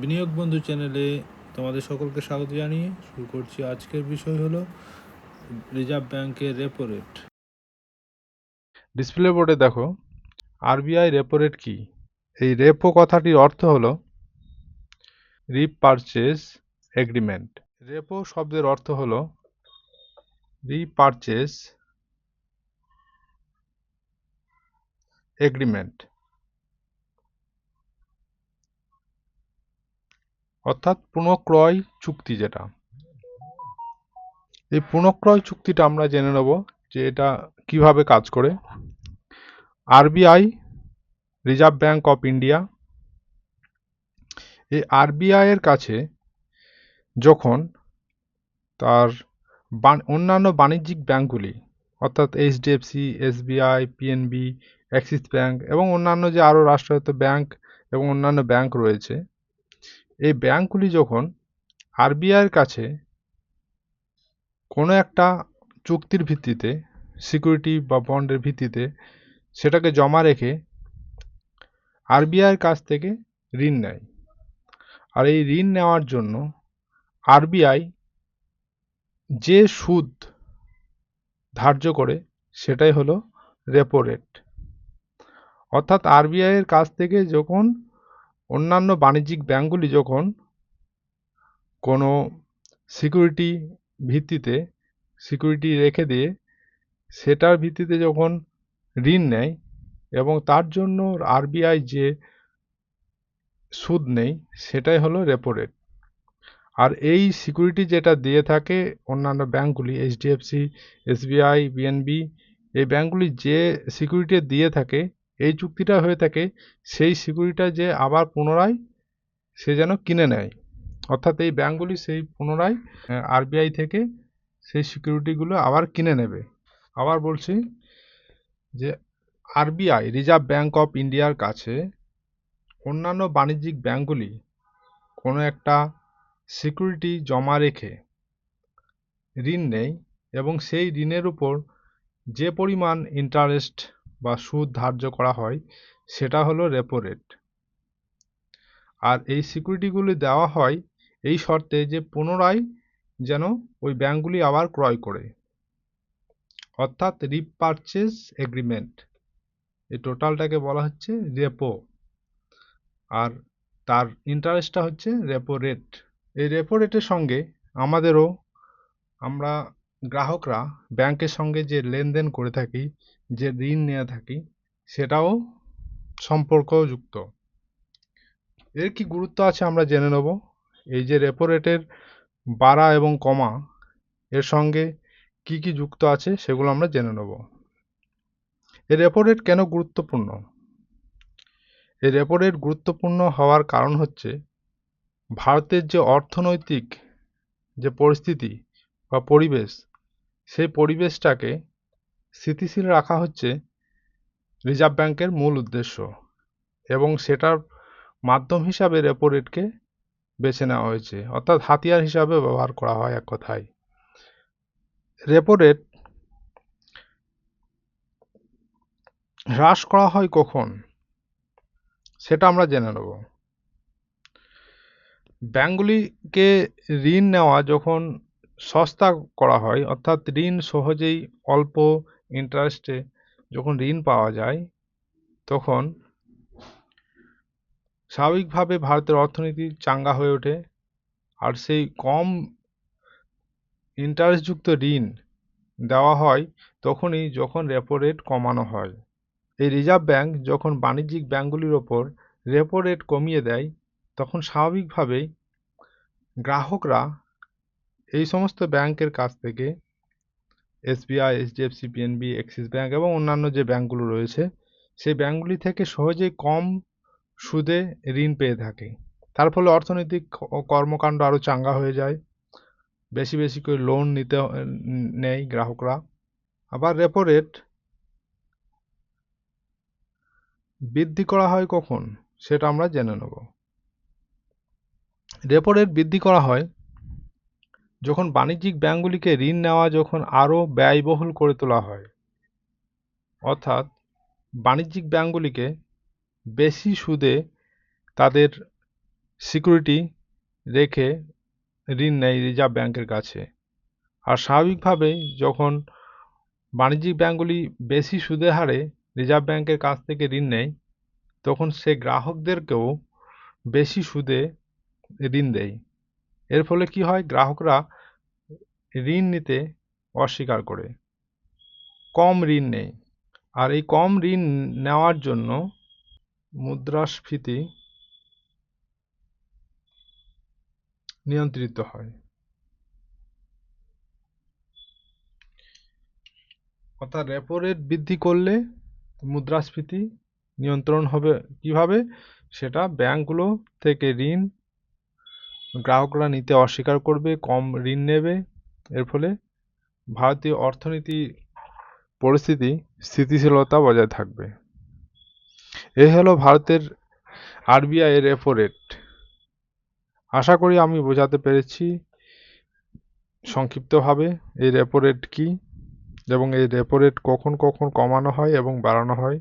বিনিয়োগ বন্ধু চ্যানেলে তোমাদের সকলকে স্বাগত জানিয়ে শুরু করছি। আজকের বিষয় হলো রিজার্ভ ব্যাংকের রেপো রেট ডিসপ্লে বোর্ডে দেখো আরবিআই রেপো রেট কি? এই রেপো কথাটির অর্থ হলো রিপারচেজ এগ্রিমেন্ট রেপো শব্দের অর্থ হলো রিপারচেজ এগ্রিমেন্ট অর্থাৎ পুনঃক্রয় চুক্তি যেটা। এই পুনঃক্রয় চুক্তিটা আমরা জেনে নেব যে এটা কীভাবে কাজ করে। RBI, reserve bank of India, এই আরবিআই এর কাছে যখন তার অন্যান্য বাণিজ্যিক ব্যাংকগুলি অর্থাৎ HDFC SBI PNB Axis bank এবং অন্যান্য যে আরও রাষ্ট্রায়ত্ত ব্যাংক এবং অন্যান্য ব্যাংক রয়েছে এই ব্যাংকগুলি যখন আরবিআইয়ের কাছে কোনো একটা চুক্তির ভিত্তিতে, সিকিউরিটি বা বন্ডের ভিত্তিতে সেটাকে জমা রেখে আরবিআইয়ের কাছ থেকে ঋণ নেয়। আর এই ঋণ নেওয়ার জন্য আরবিআই যে সুদ ধার্য করে সেটাই হলো রেপো রেট অর্থাৎ আরবিআই এর কাছ থেকে যখন অন্যান্য বাণিজ্যিক ব্যাংকগুলি যখন কোনো সিকিউরিটি ভিত্তিতে সিকিউরিটি রেখে দিয়ে সেটার ভিত্তিতে যখন ঋণ নেয় এবং তার জন্য আরবিআই যে সুদ নেই, সেটাই হলো রেপো রেট আর এই সিকিউরিটি যেটা দিয়ে থাকে অন্যান্য ব্যাংকগুলি, এইচডিএফসি, এসবিআই, বিএনবি, এই ব্যাংকগুলি যে সিকিউরিটি দিয়ে থাকে এই চুক্তিটা হয়ে থাকে, সেই সিকিউরিটিটা যে আবার পুনরায় সে যেন কিনে নেয়। অর্থাৎ এই ব্যাঙ্কগুলি সেই পুনরায় আরবিআই থেকে সেই সিকিউরিটিগুলো আবার কিনে নেবে। আবার বলছি যে আরবিআই রিজার্ভ ব্যাঙ্ক অফ ইন্ডিয়ার কাছে অন্যান্য বাণিজ্যিক ব্যাংকগুলি কোনো একটা সিকিউরিটি জমা রেখে ঋণ নেয় এবং সেই ঋণের উপর যে পরিমাণ ইন্টারেস্ট বা সুদ ধার্য করা হয়, সেটা হলো রেপো রেট আর এই সিকিউরিটিগুলি দেওয়া হয় এই শর্তে যে পুনরায় যেন ওই ব্যাংকগুলি আবার ক্রয় করে। অর্থাৎ রিপারচেজ এগ্রিমেন্ট এই টোটালটাকে বলা হচ্ছে রেপো আর তার ইন্টারেস্টটা হচ্ছে রেপো রেট এই রেপো রেটের সঙ্গে আমাদেরও আমরা গ্রাহকরা ব্যাংকের সঙ্গে যে লেনদেন করে থাকি, যে ঋণ নিয়ে থাকি, সেটাও সম্পর্কযুক্ত। এর কি গুরুত্ব আছে আমরা জেনে নেব? এই যে রেপো রেটের বাড়া এবং কমা, এর সঙ্গে কি কি যুক্ত আছে সেগুলো আমরা জেনে নেব। এই রেপো রেট কেন গুরুত্বপূর্ণ? এই রেপো রেট গুরুত্বপূর্ণ হওয়ার কারণ হচ্ছে, ভারতের যে অর্থনৈতিক যে পরিস্থিতি বা পরিবেশ সেই পরিবেশটাকে স্থিতিশীল রাখা হচ্ছে রিজার্ভ ব্যাংকের মূল উদ্দেশ্য এবং সেটার মাধ্যম হিসাবে রেপো রেটকে বেছে নেওয়া হয়েছে। অর্থাৎ হাতিয়ার হিসাবে ব্যবহার করা হয় এক কথায়। রেপো রেট হ্রাস করা হয় কখন? সেটা আমরা জেনে নেব। ব্যাঙ্কগুলিকে ঋণ নেওয়া যখন সস্তা করা হয়, অর্থাৎ ঋণ সহজেই অল্প ইন্টারেস্টে যখন ঋণ পাওয়া যায়, তখন স্বাভাবিকভাবে ভারতের অর্থনীতি চাঙ্গা হয়ে ওঠে। আর সেই কম ইন্টারেস্টযুক্ত ঋণ দেওয়া হয়, তখনই যখন রেপো রেট কমানো হয়। এই রিজার্ভ ব্যাংক যখন বাণিজ্যিক ব্যাংকগুলির ওপর রেপো রেট কমিয়ে দেয়, তখন স্বাভাবিকভাবেই গ্রাহকরা এই সমস্ত ব্যাংকের কাছ থেকে SBI HDFC PNB Axis bank এবং অন্যান্য যে ব্যাংকগুলো রয়েছে, সেই ব্যাংকগুলি থেকে সহজেই কম সুদে ঋণ পেয়ে থাকে। তার ফলে অর্থনৈতিক কর্মকাণ্ড আরও চাঙ্গা হয়ে যায়। বেশি বেশি করে লোন নিতে, নেয় গ্রাহকরা। আবার রেপো রেট বৃদ্ধি করা হয় কখন? সেটা আমরা জেনে নেব। রেপো রেট বৃদ্ধি করা হয় যখন বাণিজ্যিক ব্যাংকগুলিকে ঋণ নেওয়া যখন আরও ব্যয়বহুল করে তোলা হয়, অর্থাৎ বাণিজ্যিক ব্যাংকগুলিকে বেশি সুদে তাদের সিকিউরিটি রেখে ঋণ নেয় রিজার্ভ ব্যাংকের কাছে। আর স্বাভাবিকভাবেই যখন বাণিজ্যিক ব্যাংকগুলি বেশি সুদের হারে রিজার্ভ ব্যাংকের কাছ থেকে ঋণ নেয়, তখন সে গ্রাহকদেরকেও বেশি সুদে ঋণ দেয়। এর ফলে কি হয়? গ্রাহকরা ঋণ নিতে অস্বীকার করে। কম ঋণ নেয়। আর এই কম ঋণ নেওয়ার জন্য মুদ্রাস্ফীতি নিয়ন্ত্রিত হয়। অর্থাৎ রেপো রেট বৃদ্ধি করলে মুদ্রাস্ফীতি নিয়ন্ত্রণ হবে কীভাবে? সেটা ব্যাংকগুলো থেকে ঋণ গ্রাহকরা নিতে অস্বীকার করবে, কম ঋণ নেবে। এর ফলে ভারতীয় অর্থনীতি পরিস্থিতি স্থিতিশীলতা বজায় থাকবে। এই হলো ভারতের আরবিআই এর রেপো রেট আশা করি আমি বোঝাতে পেরেছি সংক্ষিপ্তভাবে এই রেপো রেট কী এবং এই রেপো রেট কখন কখন কমানো হয় এবং বাড়ানো হয়।